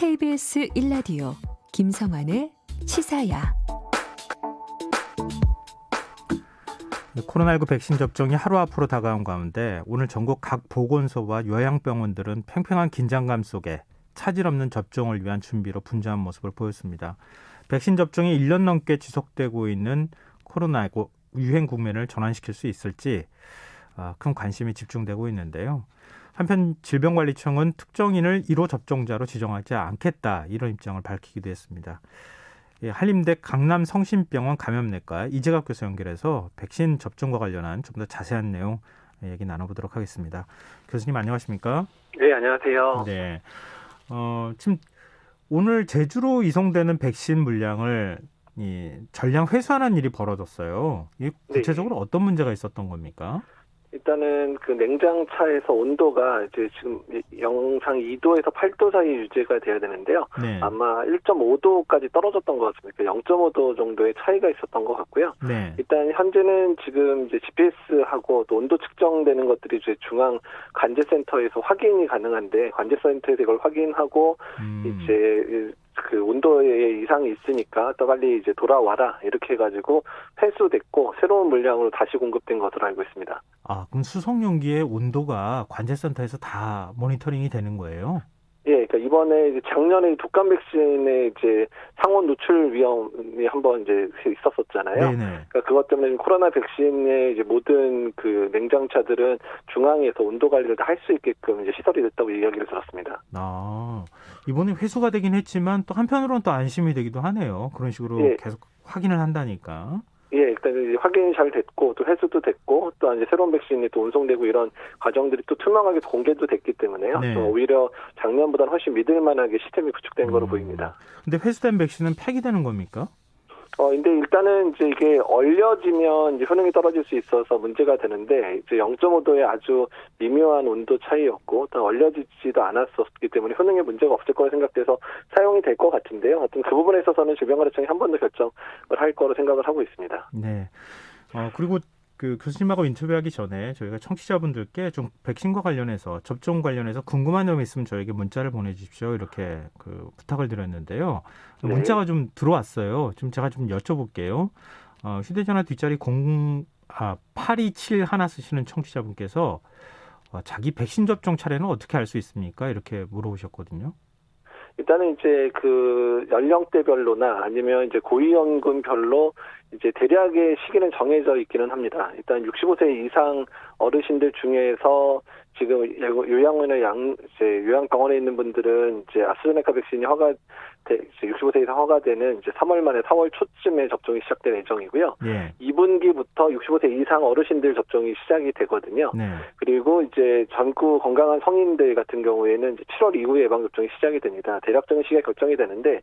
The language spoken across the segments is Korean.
KBS 1라디오 김성환의 시사야. 코로나19 백신 접종이 하루 앞으로 다가온 가운데 오늘 전국 각 보건소와 요양병원들은 팽팽한 긴장감 속에 차질 없는 접종을 위한 준비로 분주한 모습을 보였습니다. 백신 접종이 1년 넘게 지속되고 있는 코로나19 유행 국면을 전환시킬 수 있을지 아, 큰 관심이 집중되고 있는데요. 한편 질병관리청은 특정인을 1호 접종자로 지정하지 않겠다 이런 입장을 밝히기도 했습니다. 예, 한림대 강남 성심병원 감염내과 이재갑 교수 연결해서 백신 접종과 관련한 좀 더 자세한 내용 얘기 나눠보도록 하겠습니다. 교수님 안녕하십니까? 네, 안녕하세요. 네. 어, 지금 오늘 제주로 이송되는 백신 물량을 이 전량 회수하는 일이 벌어졌어요. 이게 구체적으로 어떤 문제가 있었던 겁니까? 일단은 그 냉장차에서 온도가 이제 지금 영상 2도에서 8도 사이 유지가 돼야 되는데요. 네. 아마 1.5도까지 떨어졌던 것 같습니다. 0.5도 정도의 차이가 있었던 것 같고요. 네. 일단 현재는 지금 이제 GPS하고 또 온도 측정되는 것들이 이제 중앙 관제센터에서 확인이 가능한데 관제센터에서 이걸 확인하고 음, 이제 그 온도에 이상이 있으니까 또 빨리 이제 돌아와라 이렇게 해가지고 회수됐고 새로운 물량으로 다시 공급된 것으로 알고 있습니다. 아, 그럼 수송 용기의 온도가 관제센터에서 다 모니터링이 되는 거예요? 이번에 이제 작년에 독감 백신의 이제 상온 노출 위험이 한번 이제 있었었잖아요. 네네. 그러니까 그것 때문에 코로나 백신의 이제 모든 그 냉장차들은 중앙에서 온도 관리를 다 할 수 있게끔 이제 시설이 됐다고 이야기를 들었습니다. 아, 이번에 회수가 되긴 했지만 또 한편으로는 또 안심이 되기도 하네요. 그런 식으로 예. 계속 확인을 한다니까. 예, 일단 이제 확인이 잘 됐고 또 회수도 됐고 또 이제 새로운 백신이 또 운송되고 이런 과정들이 또 투명하게 공개도 됐기 때문에요. 네. 또 오히려 작년보다는 훨씬 믿을 만하게 시스템이 구축된 거로 음. 보입니다. 근데 회수된 백신은 폐기되는 겁니까? 어, 근데 일단은 이제 이게 얼려지면 이제 효능이 떨어질 수 있어서 문제가 되는데 이제 0.5도의 아주 미묘한 온도 차이였고 또 얼려지지도 않았었기 때문에 효능에 문제가 없을 거라 생각돼서 사용이 될 것 같은데요. 하여튼 그 부분에 있어서는 질병관리청이 한 번 더 결정을 할 거로 생각을 하고 있습니다. 네. 어, 그리고 그 교수님하고 인터뷰하기 전에 저희가 청취자분들께 좀 백신과 관련해서 접종 관련해서 궁금한 점이 있으면 저에게 문자를 보내주십시오 이렇게 그 부탁을 드렸는데요. 네. 문자가 좀 들어왔어요. 좀 제가 좀 여쭤볼게요. 어, 휴대전화 뒷자리 0 아, 827 하나 쓰시는 청취자분께서 어, 자기 백신 접종 차례는 어떻게 알 수 있습니까? 이렇게 물어보셨거든요. 일단은 이제 그 연령대별로나 아니면 이제 고위험군별로 이제 대략의 시기는 정해져 있기는 합니다. 일단 65세 이상 어르신들 중에서 지금 요양원이나 양 이제 요양병원에 있는 분들은 이제 아스트라제네카 백신이 허가 돼 65세 이상 허가되는 이제 3월 말에 4월 초쯤에 접종이 시작될 예정이고요. 예. 2분기부터 65세 이상 어르신들 접종이 시작이 되거든요. 네. 그리고 이제 전구 건강한 성인들 같은 경우에는 이제 7월 이후에 예방 접종이 시작이 됩니다. 대략적인 시기가 결정이 되는데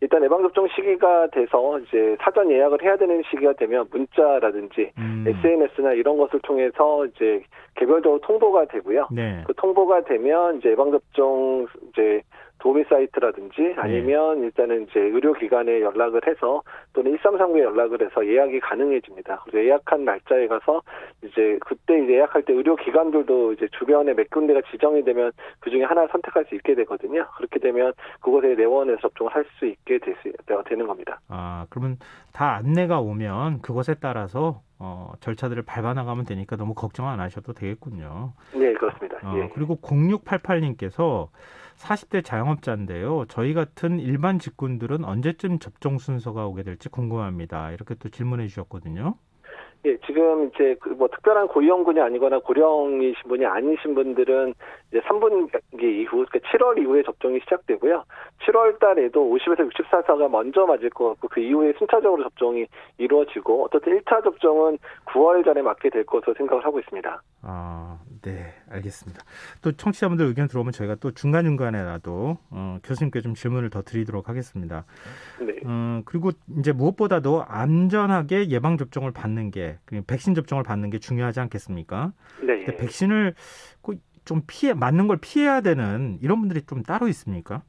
일단 예방 접종 시기가 돼서 이제 사전 예약을 해야 되는 시기가 되면 문자라든지 음, SNS나 이런 것을 통해서 이제 개별적으로 통보가 되고요. 네. 그 통보가 되면 이제 예방 접종 이제 도우미 사이트라든지 아니면 일단은 이제 의료기관에 연락을 해서 또는 1339에 연락을 해서 예약이 가능해집니다. 그래서 예약한 날짜에 가서 이제 그때 이제 예약할 때 의료기관들도 이제 주변에 몇 군데가 지정이 되면 그 중에 하나 를 선택할 수 있게 되거든요. 그렇게 되면 그곳에 내원해서 접종을 할 수 있게 될 수, 되는 겁니다. 아, 그러면 다 안내가 오면 그것에 따라서 어, 절차들을 밟아 나가면 되니까 너무 걱정 안 하셔도 되겠군요. 네, 그렇습니다. 어, 예. 그리고 0688님께서 40대 자영업자인데요. 저희 같은 일반 직군들은 언제쯤 접종 순서가 오게 될지 궁금합니다. 이렇게 또 질문해 주셨거든요. 예, 지금 이제 그뭐 특별한 고위험군이 아니거나 고령이신 분이 아니신 분들은 이제 3분기 이후, 그러니까 7월 이후에 접종이 시작되고요. 7월 달에도 50에서 64세가 먼저 맞을 것 같고 그 이후에 순차적으로 접종이 이루어지고 어떻든 1차 접종은 9월 전에 맞게 될 것으로 생각을 하고 있습니다. 아, 네, 알겠습니다. 또 청취자분들 의견 들어오면 저희가 또 중간 중간에라도 어, 교수님께 좀 질문을 더 드리도록 하겠습니다. 네. 음, 그리고 이제 무엇보다도 안전하게 예방 접종을 받는 게그 백신 접종을 받는 게 중요하지 않겠습니까? 네. 근데 백신을 꼭좀 피해 맞는 걸 피해야 되는 이런 분들이 좀 따로 있습니까?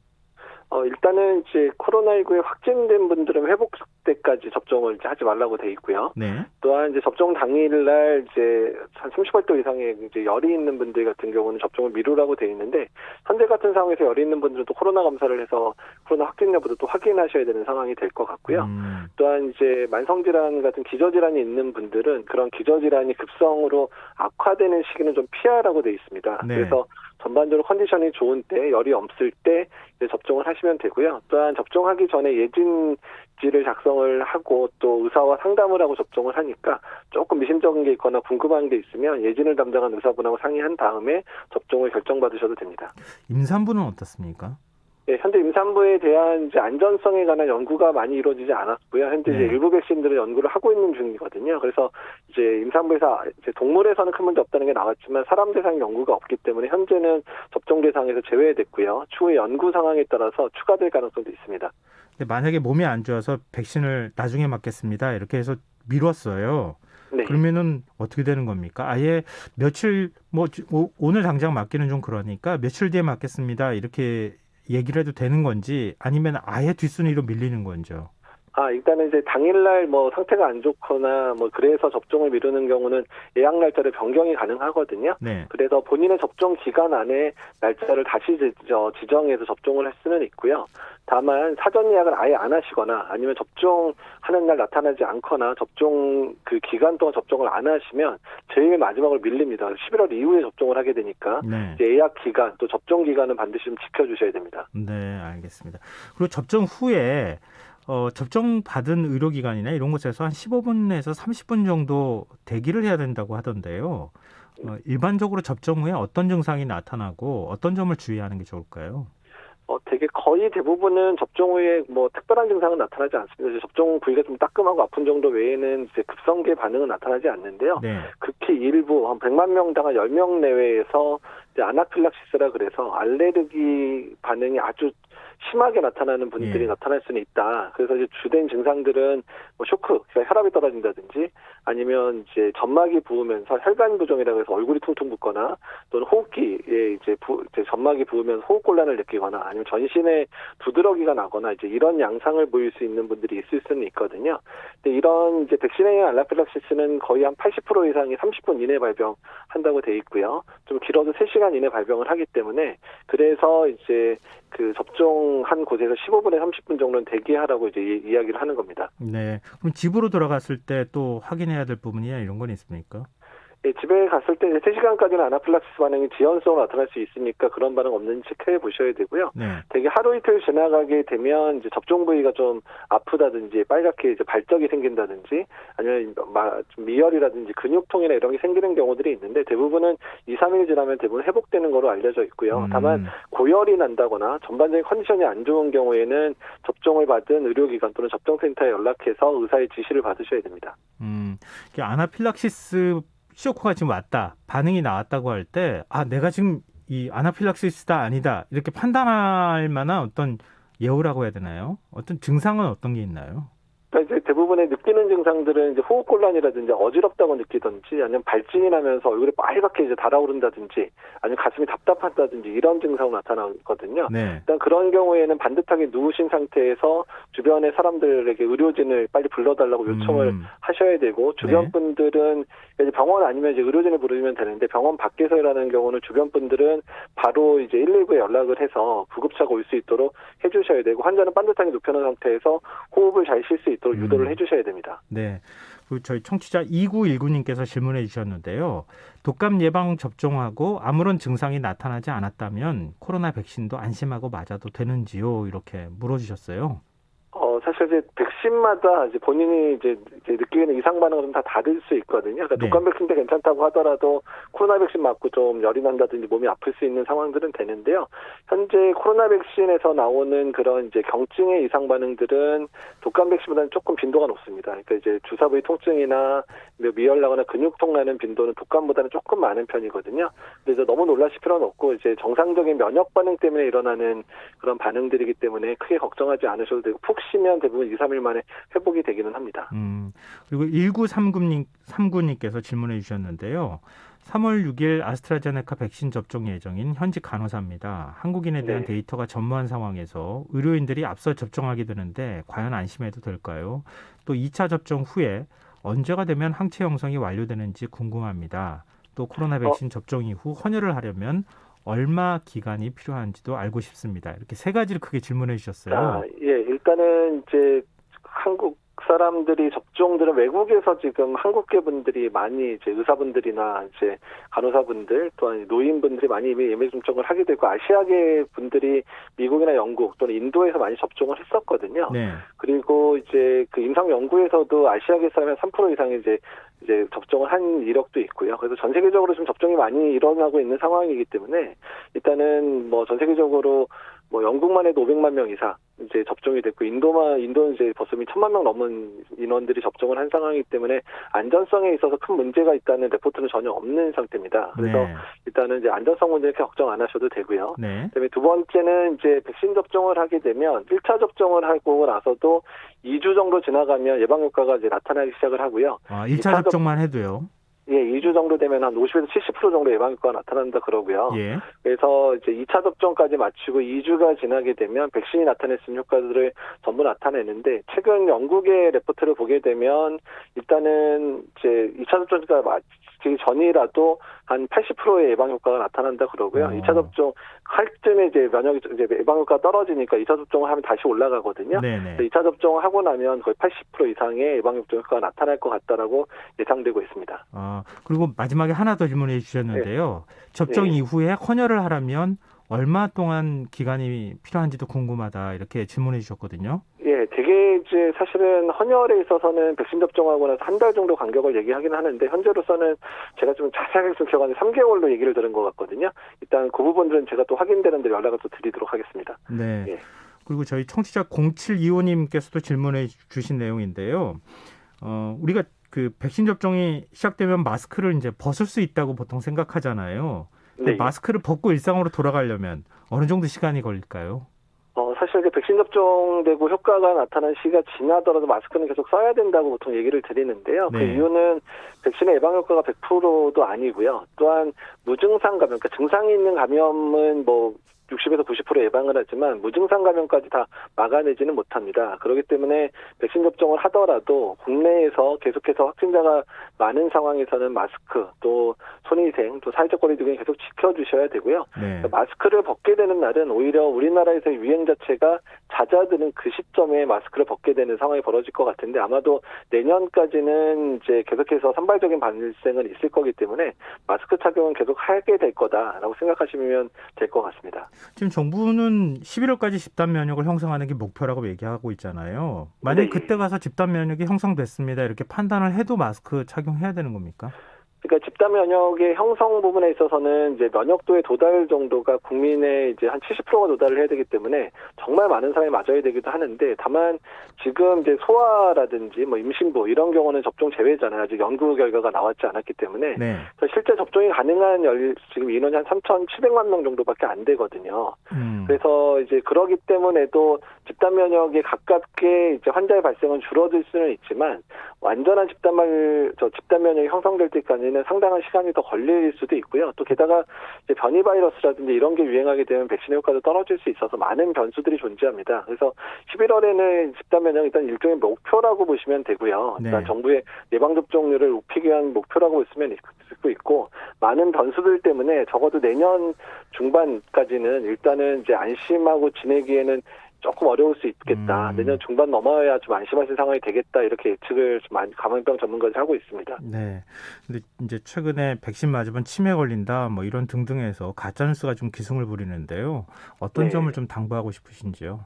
어, 일단은 이제 코로나19에 확진된 분들은 회복 때까지 접종을 이제 하지 말라고 돼 있고요. 네. 또한 이제 접종 당일날 이제 한 38도 이상의 이제 열이 있는 분들 같은 경우는 접종을 미루라고 돼 있는데 현재 같은 상황에서 열이 있는 분들은 또 코로나 검사를 해서 코로나 확진 여부도 또 확인하셔야 되는 상황이 될 것 같고요. 음, 또한 이제 만성질환 같은 기저질환이 있는 분들은 그런 기저질환이 급성으로 악화되는 시기는 좀 피하라고 돼 있습니다. 네. 그래서 전반적으로 컨디션이 좋은 때, 열이 없을 때 접종을 하시면 되고요. 또한 접종하기 전에 예진지를 작성을 하고 또 의사와 상담을 하고 접종을 하니까 조금 미심쩍은 게 있거나 궁금한 게 있으면 예진을 담당한 의사분하고 상의한 다음에 접종을 결정받으셔도 됩니다. 임산부는 어떻습니까? 예, 현재 임산부에 대한 이제 안전성에 관한 연구가 많이 이루어지지 않았고요. 현재 네. 이제 일부 백신들을 연구를 하고 있는 중이거든요. 그래서 이제 임산부에서 이제 동물에서는 큰 문제 없다는 게 나왔지만 사람 대상 연구가 없기 때문에 현재는 접종 대상에서 제외됐고요. 추후에 연구 상황에 따라서 추가될 가능성도 있습니다. 만약에 몸이 안 좋아서 백신을 나중에 맞겠습니다. 이렇게 해서 미뤘어요. 네. 그러면은 어떻게 되는 겁니까? 아예 며칠 뭐 오늘 당장 맞기는 좀 그러니까 며칠 뒤에 맞겠습니다. 이렇게 얘기를 해도 되는 건지 아니면 아예 뒷순위로 밀리는 건지요. 아, 일단은 이제 당일날 뭐 상태가 안 좋거나 뭐 그래서 접종을 미루는 경우는 예약 날짜를 변경이 가능하거든요. 네. 그래서 본인의 접종 기간 안에 날짜를 다시 지- 지정해서 접종을 할 수는 있고요. 다만 사전 예약을 아예 안 하시거나 아니면 접종하는 날 나타나지 않거나 접종 그 기간 동안 접종을 안 하시면 제일 마지막으로 밀립니다. 11월 이후에 접종을 하게 되니까 네. 예약 기간 또 접종 기간은 반드시 좀 지켜주셔야 됩니다. 네, 알겠습니다. 그리고 접종 후에 어, 접종 받은 의료기관이나 이런 곳에서 한 15분에서 30분 정도 대기를 해야 된다고 하던데요. 어, 일반적으로 접종 후에 어떤 증상이 나타나고 어떤 점을 주의하는 게 좋을까요? 어, 되게 거의 대부분은 접종 후에 뭐 특별한 증상은 나타나지 않습니다. 접종 부위가 좀 따끔하고 아픈 정도 외에는 이제 급성계 반응은 나타나지 않는데요. 네. 극히 일부 한 100만 명당 한 10명 내외에서 이제 아나필락시스라 그래서 알레르기 반응이 아주 심하게 나타나는 분들이 예. 나타날 수는 있다. 그래서 이제 주된 증상들은 뭐 쇼크, 그러니까 혈압이 떨어진다든지 아니면 이제 점막이 부으면서 혈관 부종이라고 해서 얼굴이 퉁퉁 붓거나 또는 호흡기에 이제, 부, 이제 점막이 부으면서 호흡곤란을 느끼거나 아니면 전신에 두드러기가 나거나 이제 이런 양상을 보일 수 있는 분들이 있을 수는 있거든요. 근데 이런 이제 백신에 알라필락시스는 거의 한 80% 이상이 30분 이내 발병한다고 돼 있고요. 좀 길어도 3시간 이내 발병을 하기 때문에 그래서 이제 그 접종한 곳에서 15분에 30분 정도는 대기하라고 이제 이- 이야기를 하는 겁니다. 네. 그럼 집으로 돌아갔을 때 또 확인 해야 될 부분이나 이런 건 있습니까? 예, 집에 갔을 때 이제 3시간까지는 아나필락시스 반응이 지연성으로 나타날 수 있으니까 그런 반응 없는지 체크해 보셔야 되고요. 네. 되게 하루 이틀 지나가게 되면 이제 접종 부위가 좀 아프다든지 빨갛게 이제 발적이 생긴다든지 아니면 마- 좀 미열이라든지 근육통이나 이런 게 생기는 경우들이 있는데 대부분은 2, 3일 지나면 대부분 회복되는 거로 알려져 있고요. 음, 다만 고열이 난다거나 전반적인 컨디션이 안 좋은 경우에는 접종을 받은 의료기관 또는 접종센터에 연락해서 의사의 지시를 받으셔야 됩니다. 음, 아나필락시스 쇼크가 지금 왔다, 반응이 나왔다고 할 때, 아, 내가 지금 이 아나필락시스다 아니다 이렇게 판단할 만한 어떤 예우라고 해야 되나요? 어떤 증상은 어떤 게 있나요? 그러니까 이제 대부분의 느끼는 증상들은 이제 호흡곤란이라든지 어지럽다고 느끼든지 아니면 발진이 나면서 얼굴이 빨갛게 이제 달아오른다든지 아니면 가슴이 답답하다든지 이런 증상으로 나타나거든요. 네. 일단 그런 경우에는 반듯하게 누우신 상태에서 주변의 사람들에게 의료진을 빨리 불러달라고 요청을 음, 하셔야 되고 주변 네. 분들은 이제 병원 아니면 이제 의료진을 부르면 되는데 병원 밖에서 일하는 경우는 주변 분들은 바로 이제 119에 연락을 해서 구급차가 올 수 있도록 해주셔야 되고 환자는 반듯하게 눕혀놓은 상태에서 호흡을 잘 쉴 수 있도록 음. 유도를 해주셔야 됩니다. 네. 그리고 저희 청취자 2919님께서 질문해 주셨는데요. 독감 예방 접종하고 아무런 증상이 나타나지 않았다면 코로나 백신도 안심하고 맞아도 되는지요? 이렇게 물어주셨어요. 어, 사실 이제 백신마다 이제 본인이 이제, 이제 느끼는 이상 반응은 좀 다 다를 수 있거든요. 그러니까 네. 독감 백신 때 괜찮다고 하더라도 코로나 백신 맞고 좀 열이 난다든지 몸이 아플 수 있는 상황들은 되는데요. 현재 코로나 백신에서 나오는 그런 이제 경증의 이상 반응들은 독감 백신보다는 조금 빈도가 높습니다. 그러니까 이제 주사 부위 통증이나 뭐 미열 나거나 근육통 나는 빈도는 독감보다는 조금 많은 편이거든요. 그래서 너무 놀라실 필요는 없고 이제 정상적인 면역 반응 때문에 일어나는 그런 반응들이기 때문에 크게 걱정하지 않으셔도 되고 푹 쉬면 대부분 2, 3일 만에 회복이 되기는 합니다. 음, 그리고 1939님, 39님께서 질문해 주셨는데요. 3월 6일 아스트라제네카 백신 접종 예정인 현직 간호사입니다. 한국인에 대한 네. 데이터가 전무한 상황에서 의료인들이 앞서 접종하게 되는데 과연 안심해도 될까요? 또 2차 접종 후에 언제가 되면 항체 형성이 완료되는지 궁금합니다. 또 코로나 백신 접종 이후 헌혈을 하려면 얼마 기간이 필요한지도 알고 싶습니다. 이렇게 세 가지를 크게 질문해 주셨어요. 아, 예, 일단은 이제 한국 사람들이 접종들은 외국에서 지금 한국계 분들이 많이 이제 의사분들이나 이제 간호사분들 또한 노인분들이 많이 이미 예매 접종을 하게 되고 아시아계 분들이 미국이나 영국 또는 인도에서 많이 접종을 했었거든요. 네. 그리고 이제 그 임상 연구에서도 아시아계 사람의 3% 이상이 이제 이제 접종을 한 이력도 있고요. 그래서 전 세계적으로 지금 접종이 많이 일어나고 있는 상황이기 때문에 일단은 뭐 전 세계적으로 뭐 영국만 해도 500만 명 이상 이제 접종이 됐고 인도만 인도는 이제 벌써 이미 천만 명 넘은 인원들이 접종을 한 상황이기 때문에 안전성에 있어서 큰 문제가 있다는 레포트는 전혀 없는 상태입니다. 그래서 네. 일단은 이제 안전성 문제 이렇게 걱정 안 하셔도 되고요. 네. 그다음에 두 번째는 이제 백신 접종을 하게 되면 1차 접종을 하고 나서도 2주 정도 지나가면 예방 효과가 이제 나타나기 시작을 하고요. 아, 1차 이차 접- 접종만 해도요. 예, 2주 정도 되면 한 50에서 70% 정도 예방 효과가 나타난다 그러고요. 예. 그래서 이제 2차 접종까지 마치고 2주가 지나게 되면 백신이 있는 효과들을 전부 나타내는데 최근 영국의 레포트를 보게 되면 일단은 이제 2차 접종 가 마치기 전이라도 한 80%의 예방 효과가 나타난다 그러고요. 어. 2차 접종 할 쯤에 이제 면역이 이제 예방 효과가 떨어지니까 2차 접종을 하면 다시 올라가거든요. 네네. 2차 접종을 하고 나면 거의 80% 이상의 예방 효과가 나타날 것 같다라고 예상되고 있습니다. 아, 그리고 마지막에 하나 더 질문해 주셨는데요. 접종 네. 이후에 헌혈을 하려면 얼마 동안 기간이 필요한지도 궁금하다 이렇게 질문해 주셨거든요. 예, 되게 이제 사실은 헌혈에 있어서는 백신 접종하고 나서 한 달 정도 간격을 얘기하긴 하는데 현재로서는 제가 좀 자세하게 좀 기억 안 나는데 3개월로 얘기를 들은 것 같거든요. 일단 그 부분들은 제가 또 확인되는 대로 연락을 또 드리도록 하겠습니다. 네. 예. 그리고 저희 청취자 0725님께서도 질문해 주신 내용인데요. 어, 우리가 그 백신 접종이 시작되면 마스크를 이제 벗을 수 있다고 보통 생각하잖아요. 네. 마스크를 벗고 일상으로 돌아가려면 어느 정도 시간이 걸릴까요? 어, 사실 이제 백신 접종되고 효과가 나타난 시기가 지나더라도 마스크는 계속 써야 된다고 보통 얘기를 드리는데요. 그 네. 이유는 백신의 예방 효과가 100%도 아니고요. 또한 무증상 감염, 그러니까 증상이 있는 감염은 뭐 60에서 90% 예방을 하지만 무증상 감염까지 다 막아내지는 못합니다. 그렇기 때문에 백신 접종을 하더라도 국내에서 계속해서 확진자가 많은 상황에서는 마스크 또 손위생 또 사회적 거리 두기 계속 지켜주셔야 되고요. 네. 마스크를 벗게 되는 날은 오히려 우리나라에서의 유행 자체가 잦아드는 그 시점에 마스크를 벗게 되는 상황이 벌어질 것 같은데 아마도 내년까지는 이제 계속해서 산발적인 발생은 있을 거기 때문에 마스크 착용은 계속 하게 될 거다라고 생각하시면 될 것 같습니다. 지금 정부는 11월까지 집단 면역을 형성하는 게 목표라고 얘기하고 있잖아요. 만약 네. 그때 가서 집단 면역이 형성됐습니다. 이렇게 판단을 해도 마스크 착용해야 되는 겁니까? 그러니까 집단 면역의 형성 부분에 있어서는 이제 면역도의 도달 정도가 국민의 이제 한 70%가 도달을 해야 되기 때문에 정말 많은 사람이 맞아야 되기도 하는데 다만 지금 이제 소아라든지 뭐 임신부 이런 경우는 접종 제외잖아요. 아직 연구 결과가 나왔지 않았기 때문에 네. 실제 접종이 가능한 열, 지금 인원이 한 3,700만 명 정도밖에 안 되거든요. 음. 그래서 이제 그러기 때문에도 집단 면역에 가깝게 이제 환자의 발생은 줄어들 수는 있지만 완전한 집단 말, 저 집단 면역이 형성될 때까지는 상당한 시간이 더 걸릴 수도 있고요. 또 게다가 이제 변이 바이러스라든지 이런 게 유행하게 되면 백신의 효과도 떨어질 수 있어서 많은 변수들이 존재합니다. 그래서 11월에는 집단 면역 일단 일종의 목표라고 보시면 되고요. 일단 네. 정부의 예방 접종률을 높이기 위한 목표라고 보시면 있고 있고 많은 변수들 때문에 적어도 내년 중반까지는 일단은 이제 안심하고 지내기에는 조금 어려울 수 있겠다. 음. 내년 중반 넘어야 좀 안심하실 상황이 되겠다. 이렇게 예측을 좀 많이 감염병 전문가들이 하고 있습니다. 네. 근데 이제 최근에 백신 맞으면 치매 걸린다 뭐 이런 등등해서 가짜 뉴스가 좀 기승을 부리는데요. 어떤 네. 점을 좀 당부하고 싶으신지요?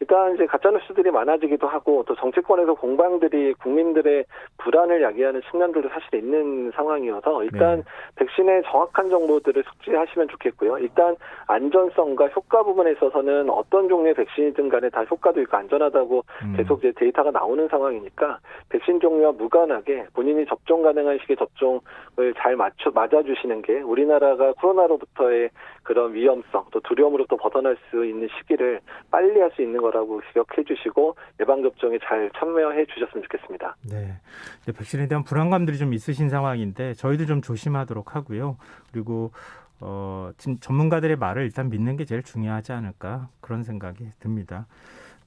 일단 이제 가짜 뉴스들이 많아지기도 하고 또 정치권에서 공방들이 국민들의 불안을 야기하는 측면들도 사실 있는 상황이어서 일단 네. 백신의 정확한 정보들을 숙지하시면 좋겠고요. 일단 안전성과 효과 부분에 있어서는 어떤 종류의 백신이든 간에 다 효과도 있고 안전하다고 음. 계속 이제 데이터가 나오는 상황이니까 백신 종류와 무관하게 본인이 접종 가능한 시기에 접종을 잘 맞춰 맞아주시는 게 우리나라가 코로나로부터의 그런 위험성 또 두려움으로부터 벗어날 수 있는 시기를 빨리 할 수 있는 것 거라고 기억해 주시고 예방 접종에 잘 참여해 주셨으면 좋겠습니다. 네. 백신에 대한 불안감들이 좀 있으신 상황인데 저희도 좀 조심하도록 하고요. 그리고 어, 지금 전문가들의 말을 일단 믿는 게 제일 중요하지 않을까 그런 생각이 듭니다.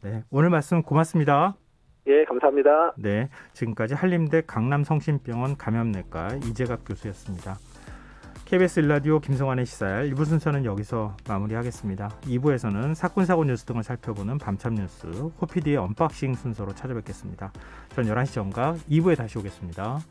네. 오늘 말씀 고맙습니다. 예, 감사합니다. 네. 지금까지 한림대 강남성심병원 감염내과 이재갑 교수였습니다. KBS 일라디오 김성환의 시사열 1부 순서는 여기서 마무리하겠습니다. 2부에서는 사건 사고 뉴스 등을 살펴보는 밤참 뉴스 호피디의 언박싱 순서로 찾아뵙겠습니다. 전 11시 전과 2부에 다시 오겠습니다.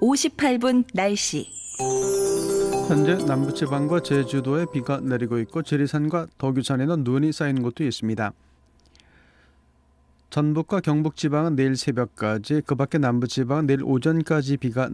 58분 날씨. 현재 남부지방과 제주도에 비가 내리고 있고 지리산과 덕유산에는 눈이 쌓이는 곳도 있습니다. 전북과 경북 지방은 내일 새벽까지, 그 밖에 남부 지방은 내일 오전까지 비가